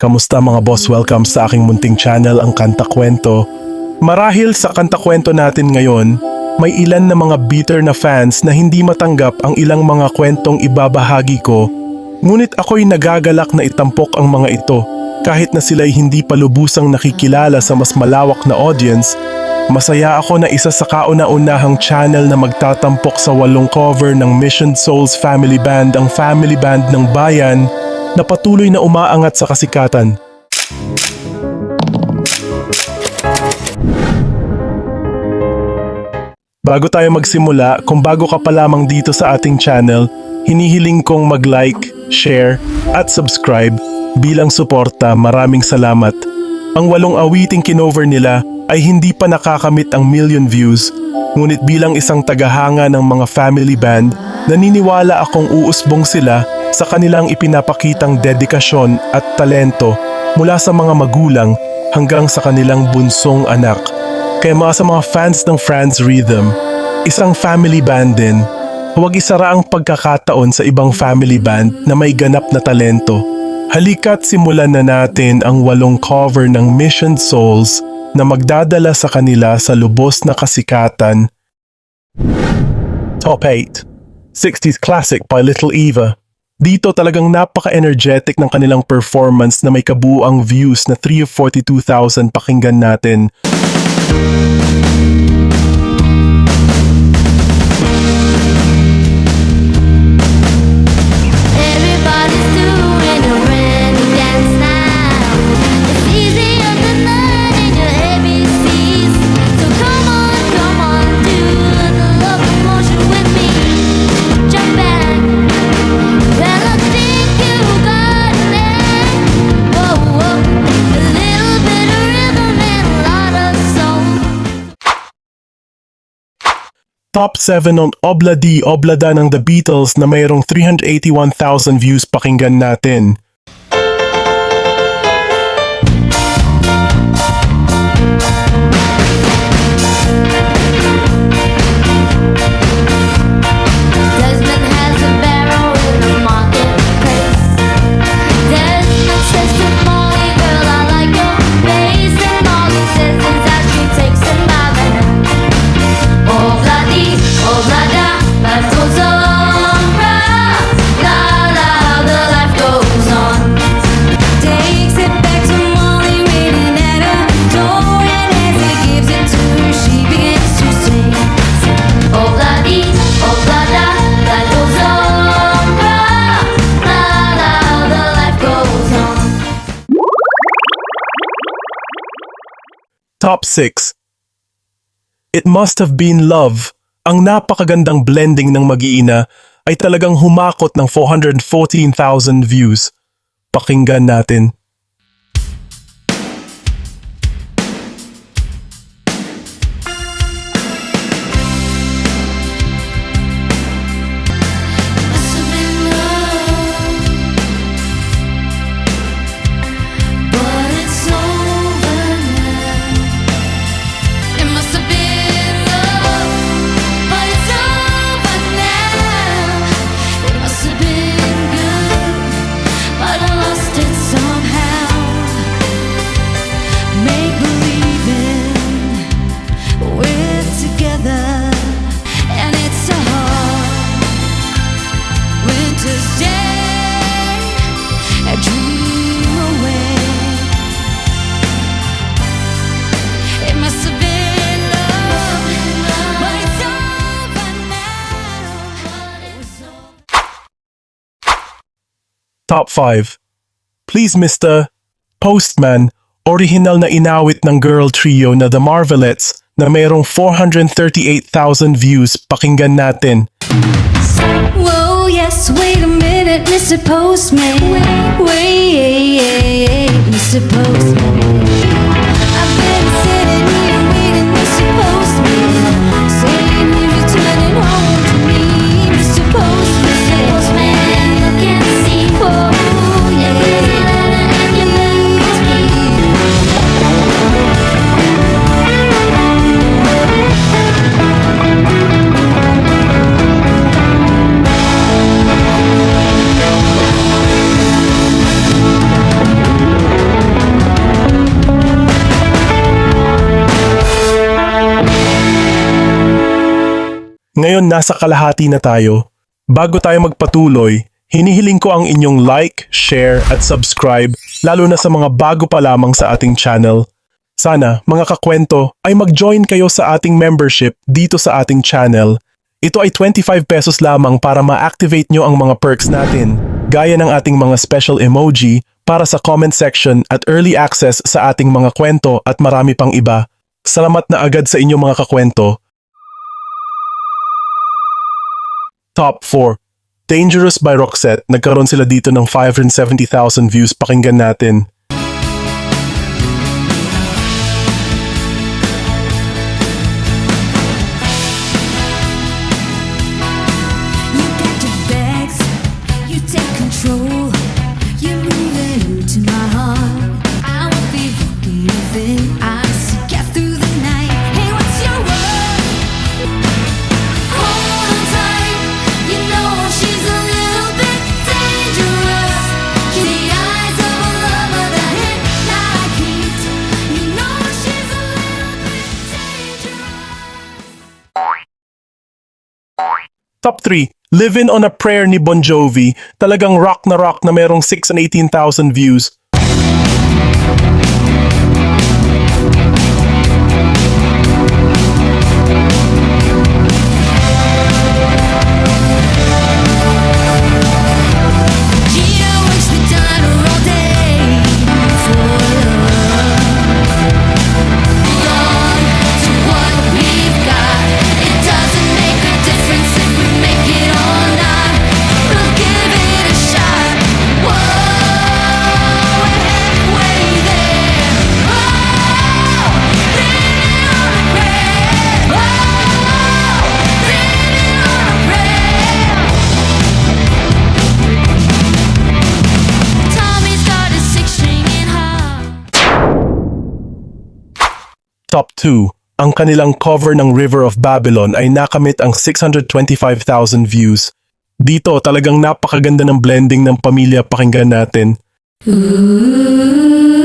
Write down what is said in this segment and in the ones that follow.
Kamusta mga boss? Welcome sa aking munting channel, ang Kanta Kwento. Marahil sa Kanta Kwento natin ngayon, may ilan na mga bitter na fans na hindi matanggap ang ilang mga kwentong ibabahagi ko. Ngunit ako'y nagagalak na itampok ang mga ito. Kahit na sila'y hindi pa lubusang nakikilala sa mas malawak na audience, masaya ako na isa sa kauna-unahang channel na magtatampok sa walong cover ng Mission Souls Family Band ang family band ng bayan na patuloy na umaangat sa kasikatan. Bago tayo magsimula, kung bago ka pa lamang dito sa ating channel, hinihiling kong mag-like, share, at subscribe bilang suporta. Maraming salamat. Ang walong awiting kinover nila ay hindi pa nakakamit ang million views, ngunit bilang isang tagahanga ng mga family band, naniniwala akong uusbong sila sa kanilang ipinapakitang dedikasyon at talento mula sa mga magulang hanggang sa kanilang bunsong anak. Kaya mga sa mga fans ng Franz Rhythm, isang family band din, huwag isara ang pagkakataon sa ibang family band na may ganap na talento. Halika't simulan na natin ang walong cover ng Mission Souls na magdadala sa kanila sa lubos na kasikatan. Top 8 60s Classic by Little Eva dito talagang napaka-energetic ng kanilang performance na may kabuang views na 342,000 pakinggan natin. Top 7 on Obla D Oblada ng The Beatles na mayroong 381,000 views pakinggan natin. Top 6 It Must Have Been Love Ang napakagandang blending ng mag-iina ay talagang humakot ng 414,000 views. Pakinggan natin. Top 5 Please Mr. Postman Original na inawit ng girl trio na The Marvelettes na mayroong 438,000 views. Pakinggan natin. Whoa, yes, wait a minute, Mr. Postman. Wait, wait, Mr. Postman. Ngayon nasa kalahati na tayo. Bago tayo magpatuloy, hinihiling ko ang inyong like, share at subscribe lalo na sa mga bago pa lamang sa ating channel. Sana, mga kakwento, ay mag-join kayo sa ating membership dito sa ating channel. Ito ay 25 pesos lamang para ma-activate nyo ang mga perks natin, gaya ng ating mga special emoji para sa comment section at early access sa ating mga kwento at marami pang iba. Salamat na agad sa inyo mga kakwento. Top 4. Dangerous by Roxette. Nagkaroon sila dito ng 570,000 views. Pakinggan natin. Top 3. Livin' on a Prayer ni Bon Jovi. Talagang rock na rock na merong 6 and 18,000 views. 2. Ang kanilang cover ng River of Babylon ay nakamit ang 625,000 views. Dito talagang napakaganda ng blending ng pamilya pakinggan natin. By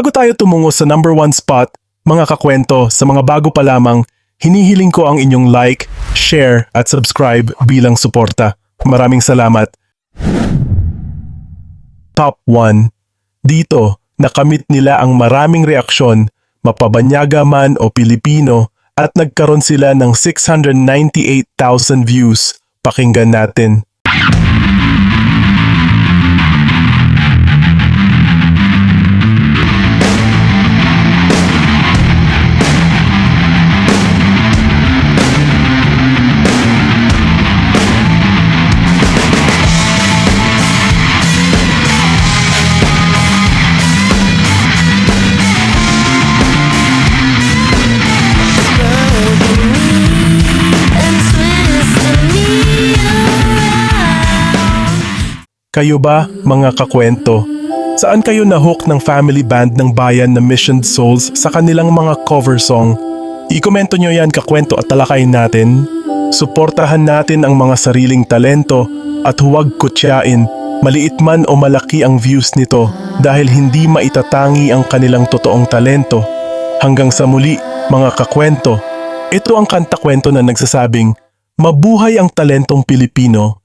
Bago tayo tumungo sa number one spot, mga kakwento, sa mga bago pa lamang, hinihiling ko ang inyong like, share at subscribe bilang suporta. Maraming salamat. Top 1. Dito, nakamit nila ang maraming reaksyon, mapabanyaga man o Pilipino, at nagkaroon sila ng 698,000 views. Pakinggan natin. Kayo ba, mga kakwento? Saan kayo nahook ng family band ng bayan na Mission Souls sa kanilang mga cover song? I-komento nyo yan kakwento at talakayin natin. Suportahan natin ang mga sariling talento at huwag kutyain, maliit man o malaki ang views nito dahil hindi maitatangi ang kanilang totoong talento. Hanggang sa muli, mga kakwento, ito ang kanta-kwento na nagsasabing, Mabuhay ang talentong Pilipino